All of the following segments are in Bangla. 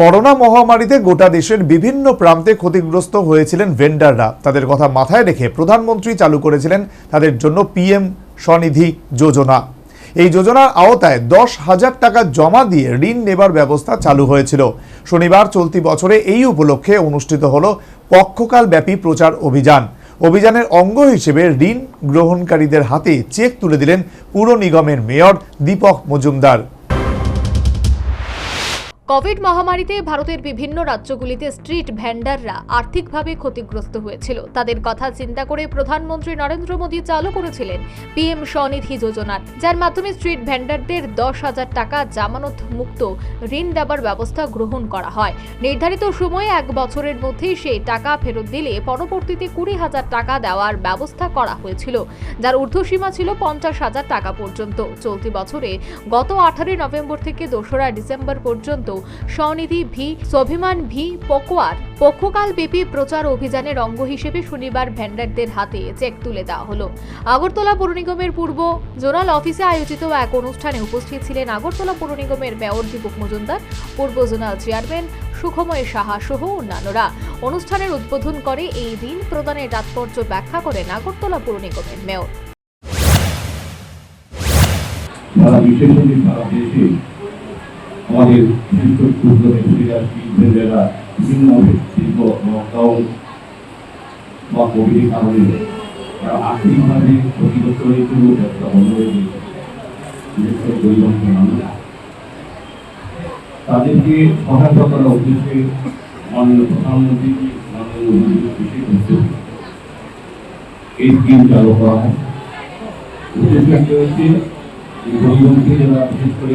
করোনা মহামারীতে গোটা দেশের বিভিন্ন প্রান্তে ক্ষতিগ্রস্ত হয়েছিলেন ভেন্ডাররা তাদের কথা মাথায় রেখে প্রধানমন্ত্রী চালু করেছিলেন তাদের জন্য পিএম স্বনিধি যোজনা। এই যোজনার আওতায় দশ হাজার টাকা জমা দিয়ে ঋণ নেবার ব্যবস্থা চালু হয়েছিল। শনিবার চলতি বছরে এই উপলক্ষে অনুষ্ঠিত হল পক্ষকাল ব্যাপী প্রচার অভিযান। অভিযানের অঙ্গ হিসেবে ঋণ গ্রহণকারীদের হাতে চেক তুলে দিলেন পুর নিগমের মেয়র দীপক মজুমদার। কোভিড মহামারীতে ভারতের বিভিন্ন রাজ্যগুলিতে স্ট্রিট ভ্যান্ডাররা আর্থিকভাবে ক্ষতিগ্রস্ত হয়েছিল। তাদের কথা চিন্তা করে প্রধানমন্ত্রী নরেন্দ্র মোদী চালু করেছিলেন পিএম স্বনিধি যোজনার যার মাধ্যমে স্ট্রিট ভ্যান্ডারদের দশ হাজার টাকা জামানত মুক্ত ঋণ দেবার ব্যবস্থা গ্রহণ করা হয়। নির্ধারিত সময়ে এক বছরের মধ্যেই সেই টাকা ফেরত দিলে পরবর্তীতে কুড়ি হাজার টাকা দেওয়ার ব্যবস্থা করা হয়েছিল, যার ঊর্ধ্বসীমা ছিল পঞ্চাশ হাজার টাকা পর্যন্ত। চলতি বছরে গত আঠারোই নভেম্বর থেকে দোসরা ডিসেম্বর পর্যন্ত স্বনিধি ভি, স্বাভিমান ভি, পকোয়ার। পক্ষকাল ব্যাপী প্রচার অভিযানের অঙ্গ হিসেবে শনিবার ভ্যান্ডারদের হাতে চেক তুলে দেওয়া হলো। আগরতলা পৌর নিগমের পূর্ব জোনাল অফিসে আয়োজিত এক অনুষ্ঠানে উপস্থিত ছিলেন আগরতলা পৌর নিগমের মেয়র দীপক মজুমদার, পূর্ব জোনাল চেয়ারম্যান সুখময় সাহা সহ অন্যান্যরা। অনুষ্ঠানের উদ্বোধন করে এই ঋণ প্রদানের তাৎপর্য ব্যাখ্যা করেন আগরতলা পৌর নিগমের মেয়র। আমাদের শিল্প ক্ষুদ্র ব্যবসায়ীরা শিল্পীরা বিভিন্ন শিল্প লকডাউন বা কোভিডের কারণে আর্থিকভাবে ক্ষতিগ্রস্ত হয়েছিল ব্যবসা বন্ধ হয়ে গেছে বিশেষ তাদেরকে সহায়তা করার উদ্দেশ্যে মাননীয় প্রধানমন্ত্রী মাননীয় বিশেষ উদ্যোগ। এই স্কিম চালু করা হয়। উদ্দেশ্য কি হচ্ছে? গরিবকে যারা বিশেষ করে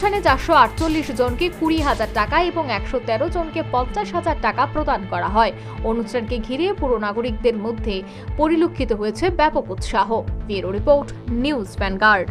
অনুষ্ঠানে চারশো আটচল্লিশ জনকে কুড়ি হাজার টাকা এবং একশো তেরো জনকে পঞ্চাশ হাজার টাকা প্রদান করা হয়। অনুষ্ঠানকে ঘিরে পুরো নাগরিকদের মধ্যে পরিলক্ষিত হয়েছে ব্যাপক উৎসাহ। Bureau report, news Vanguard.